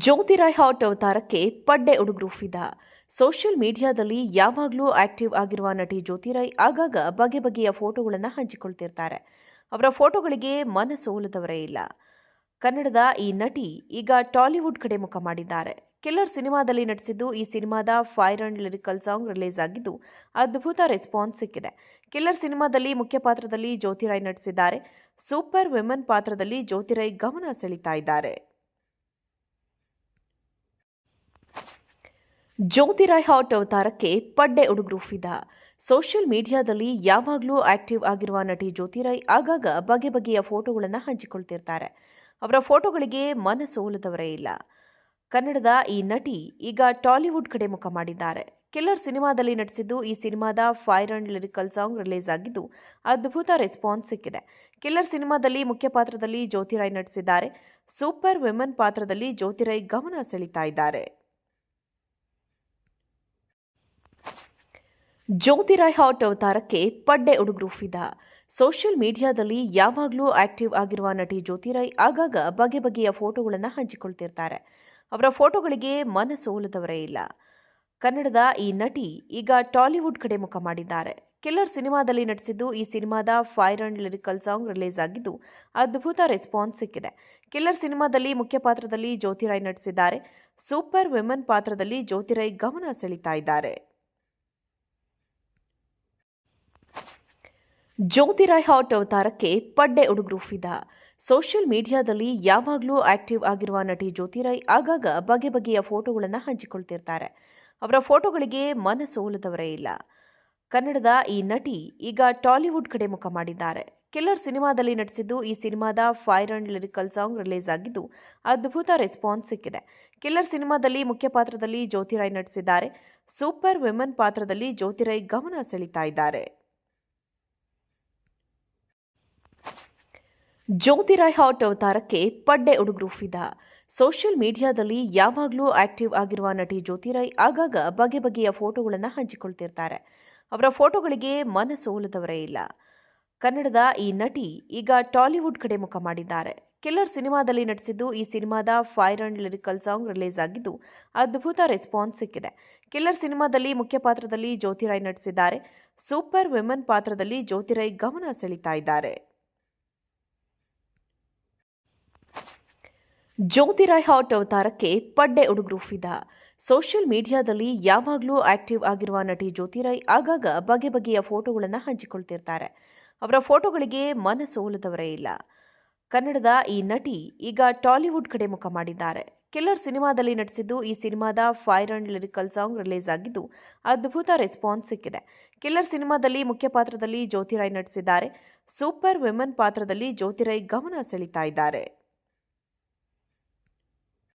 Jyothi Rai hot ಅವತಾರಕ್ಕೆ ಪಡ್ಡೆ ಉಡುಗ್ರು ಫಿದಾ social ಮೀಡಿಯಾದಲ್ಲಿ ಯಾವಾಗಲೂ active ಆಗಿರುವ ನಟಿ ಜ್ಯೋತಿರಾಯ್ ಆಗಾಗ ಬಗೆ ಬಗೆಯ ಫೋಟೋಗಳನ್ನು ಹಂಚಿಕೊಳ್ತಿರ್ತಾರೆ. ಅವರ ಫೋಟೋಗಳಿಗೆ ಮನಸೋಲದವರೇ ಇಲ್ಲ. ಕನ್ನಡದ ಈ ನಟಿ ಈಗ ಟಾಲಿವುಡ್ ಕಡೆ ಮುಖ ಮಾಡಿದ್ದಾರೆ. ಕಿಲ್ಲರ್ ಸಿನಿಮಾದಲ್ಲಿ ನಟಿಸಿದ್ದು ಈ ಸಿನಿಮಾದ fire and lyrical song release ಆಗಿದ್ದು ಅದ್ಭುತ ರೆಸ್ಪಾನ್ಸ್ ಸಿಕ್ಕಿದೆ. ಕಿಲ್ಲರ್ ಸಿನಿಮಾದಲ್ಲಿ ಮುಖ್ಯ ಪಾತ್ರದಲ್ಲಿ ಜ್ಯೋತಿರಾಯ್ ನಟಿಸಿದ್ದಾರೆ. ಸೂಪರ್ ವಿಮನ್ ಪಾತ್ರದಲ್ಲಿ ಜ್ಯೋತಿರಾಯ್ ಗಮನ ಸೆಳೀತಾ ಇದ್ದಾರೆ. ಜ್ಯೋತಿರಾಯ್ ಹಾಟ್ ಅವತಾರಕ್ಕೆ ಪಡ್ಡೆ ಉಡುಗ್ರು ಫಿದಾ ಸೋಷಿಯಲ್ ಮೀಡಿಯಾದಲ್ಲಿ ಯಾವಾಗಲೂ ಆಕ್ಟಿವ್ ಆಗಿರುವ ನಟಿ ಜ್ಯೋತಿರಾಯ್ ಆಗಾಗ ಬಗೆ ಬಗೆಯ ಫೋಟೋಗಳನ್ನು ಹಂಚಿಕೊಳ್ತಿರ್ತಾರೆ. ಅವರ ಫೋಟೋಗಳಿಗೆ ಮನಸೋಲದವರೇ ಇಲ್ಲ. ಕನ್ನಡದ ಈ ನಟಿ ಈಗ ಟಾಲಿವುಡ್ ಕಡೆ ಮುಖ ಮಾಡಿದ್ದಾರೆ. ಕಿಲ್ಲರ್ ಸಿನಿಮಾದಲ್ಲಿ ನಟಿಸಿದ್ದು ಈ ಸಿನಿಮಾದ fire and lyrical song release ಆಗಿದ್ದು ಅದ್ಭುತ ರೆಸ್ಪಾನ್ಸ್ ಸಿಕ್ಕಿದೆ. ಕಿಲ್ಲರ್ ಸಿನಿಮಾದಲ್ಲಿ ಮುಖ್ಯ ಪಾತ್ರದಲ್ಲಿ ಜ್ಯೋತಿರಾಯ್ ನಟಿಸಿದ್ದಾರೆ. ಸೂಪರ್ ವಿಮನ್ ಪಾತ್ರದಲ್ಲಿ ಜ್ಯೋತಿರಾಯ್ ಗಮನ ಸೆಳೀತಾ ಇದ್ದಾರೆ. ಜ್ಯೋತಿರಾಯ್ ಹಾಟ್ ಅವತಾರಕ್ಕೆ ಪಡ್ಡೆ ಉಡುಗ್ರು ಫಿದಾ ಸೋಷಿಯಲ್ ಮೀಡಿಯಾದಲ್ಲಿ ಯಾವಾಗಲೂ ಆಕ್ಟಿವ್ ಆಗಿರುವ ನಟಿ ಜ್ಯೋತಿರಾಯ್ ಆಗಾಗ ಬಗೆ ಬಗೆಯ ಫೋಟೋಗಳನ್ನು ಹಂಚಿಕೊಳ್ತಿರ್ತಾರೆ. ಅವರ ಫೋಟೋಗಳಿಗೆ ಮನಸೋಲದವರೇ ಇಲ್ಲ. ಕನ್ನಡದ ಈ ನಟಿ ಈಗ ಟಾಲಿವುಡ್ ಕಡೆ ಮುಖ ಮಾಡಿದ್ದಾರೆ. ಕಿಲ್ಲರ್ ಸಿನಿಮಾದಲ್ಲಿ ನಟಿಸಿದ್ದು ಈ ಸಿನಿಮಾದ fire and lyrical song release ಆಗಿದ್ದು ಅದ್ಭುತ ರೆಸ್ಪಾನ್ಸ್ ಸಿಕ್ಕಿದೆ. ಕಿಲ್ಲರ್ ಸಿನಿಮಾದಲ್ಲಿ ಮುಖ್ಯ ಪಾತ್ರದಲ್ಲಿ ಜ್ಯೋತಿರಾಯ್ ನಟಿಸಿದ್ದಾರೆ. ಸೂಪರ್ ವಿಮನ್ ಪಾತ್ರದಲ್ಲಿ ಜ್ಯೋತಿರಾಯ್ ಗಮನ ಸೆಳೀತಾ ಇದ್ದಾರೆ. ಜ್ಯೋತಿರಾಯ್ ಹಾಟ್ ಅವತಾರಕ್ಕೆ ಪಡ್ಡೆ ಉಡುಗ್ರು ಫಿದಾ ಸೋಷಿಯಲ್ ಮೀಡಿಯಾದಲ್ಲಿ ಯಾವಾಗಲೂ ಆಕ್ಟಿವ್ ಆಗಿರುವ ನಟಿ ಜ್ಯೋತಿರಾಯ್ ಆಗಾಗ ಬಗೆ ಬಗೆಯ ಫೋಟೋಗಳನ್ನು ಹಂಚಿಕೊಳ್ತಿರ್ತಾರೆ. ಅವರ ಫೋಟೋಗಳಿಗೆ ಮನಸೋಲದವರೇ ಇಲ್ಲ. ಕನ್ನಡದ ಈ ನಟಿ ಈಗ ಟಾಲಿವುಡ್ ಕಡೆ ಮುಖ ಮಾಡಿದ್ದಾರೆ. ಕಿಲ್ಲರ್ ಸಿನಿಮಾದಲ್ಲಿ ನಟಿಸಿದ್ದು ಈ ಸಿನಿಮಾದ fire and lyrical song release ಆಗಿದ್ದು ಅದ್ಭುತ ರೆಸ್ಪಾನ್ಸ್ ಸಿಕ್ಕಿದೆ. ಕಿಲ್ಲರ್ ಸಿನಿಮಾದಲ್ಲಿ ಮುಖ್ಯ ಪಾತ್ರದಲ್ಲಿ ಜ್ಯೋತಿರಾಯ್ ನಟಿಸಿದ್ದಾರೆ. ಸೂಪರ್ ವಿಮನ್ ಪಾತ್ರದಲ್ಲಿ ಜ್ಯೋತಿರಾಯ್ ಗಮನ ಸೆಳೀತಾ ಇದ್ದಾರೆ. ಜ್ಯೋತಿರಾಯ್ ಹಾಟ್ ಅವತಾರಕ್ಕೆ ಪಡ್ಡೆ ಉಡುಗ್ರು ಫಿದಾ ಸೋಷಿಯಲ್ ಮೀಡಿಯಾದಲ್ಲಿ ಯಾವಾಗಲೂ ಆಕ್ಟಿವ್ ಆಗಿರುವ ನಟಿ ಜ್ಯೋತಿರಾಯ್ ಆಗಾಗ ಬಗೆ ಬಗೆಯ ಫೋಟೋಗಳನ್ನು ಹಂಚಿಕೊಳ್ತಿರ್ತಾರೆ. ಅವರ ಫೋಟೋಗಳಿಗೆ ಮನಸೋಲದವರೇ ಇಲ್ಲ. ಕನ್ನಡದ ಈ ನಟಿ ಈಗ ಟಾಲಿವುಡ್ ಕಡೆ ಮುಖ ಮಾಡಿದ್ದಾರೆ. ಕಿಲ್ಲರ್ ಸಿನಿಮಾದಲ್ಲಿ ನಟಿಸಿದ್ದು ಈ ಸಿನಿಮಾದ fire and lyrical song release ಆಗಿದ್ದು ಅದ್ಭುತ ರೆಸ್ಪಾನ್ಸ್ ಸಿಕ್ಕಿದೆ. ಕಿಲ್ಲರ್ ಸಿನಿಮಾದಲ್ಲಿ ಮುಖ್ಯ ಪಾತ್ರದಲ್ಲಿ ಜ್ಯೋತಿರಾಯ್ ನಟಿಸಿದ್ದಾರೆ. ಸೂಪರ್ ವಿಮನ್ ಪಾತ್ರದಲ್ಲಿ ಜ್ಯೋತಿರಾಯ್ ಗಮನ ಸೆಳೀತಾ ಇದ್ದಾರೆ. ಜ್ಯೋತಿರಾಯ್ ಹಾಟ್ ಅವತಾರಕ್ಕೆ ಪಡ್ಡೆ ಉಡುಗ್ರು ಫಿದಾ ಸೋಷಿಯಲ್ ಮೀಡಿಯಾದಲ್ಲಿ ಯಾವಾಗಲೂ ಆಕ್ಟಿವ್ ಆಗಿರುವ ನಟಿ ಜ್ಯೋತಿರಾಯ್ ಆಗಾಗ ಬಗೆ ಬಗೆಯ ಫೋಟೋಗಳನ್ನು ಹಂಚಿಕೊಳ್ತಿರ್ತಾರೆ. ಅವರ ಫೋಟೋಗಳಿಗೆ ಮನಸೋಲದವರೇ ಇಲ್ಲ. ಕನ್ನಡದ ಈ ನಟಿ ಈಗ ಟಾಲಿವುಡ್ ಕಡೆ ಮುಖ ಮಾಡಿದ್ದಾರೆ. ಕಿಲ್ಲರ್ ಸಿನಿಮಾದಲ್ಲಿ ನಟಿಸಿದ್ದು ಈ ಸಿನಿಮಾದ fire and lyrical song release ಆಗಿದ್ದು ಅದ್ಭುತ ರೆಸ್ಪಾನ್ಸ್ ಸಿಕ್ಕಿದೆ. ಕಿಲ್ಲರ್ ಸಿನಿಮಾದಲ್ಲಿ ಮುಖ್ಯ ಪಾತ್ರದಲ್ಲಿ ಜ್ಯೋತಿರಾಯ್ ನಟಿಸಿದ್ದಾರೆ. ಸೂಪರ್ ವಿಮನ್ ಪಾತ್ರದಲ್ಲಿ ಜ್ಯೋತಿರಾಯ್ ಗಮನ ಸೆಳೀತಾ ಇದ್ದಾರೆ.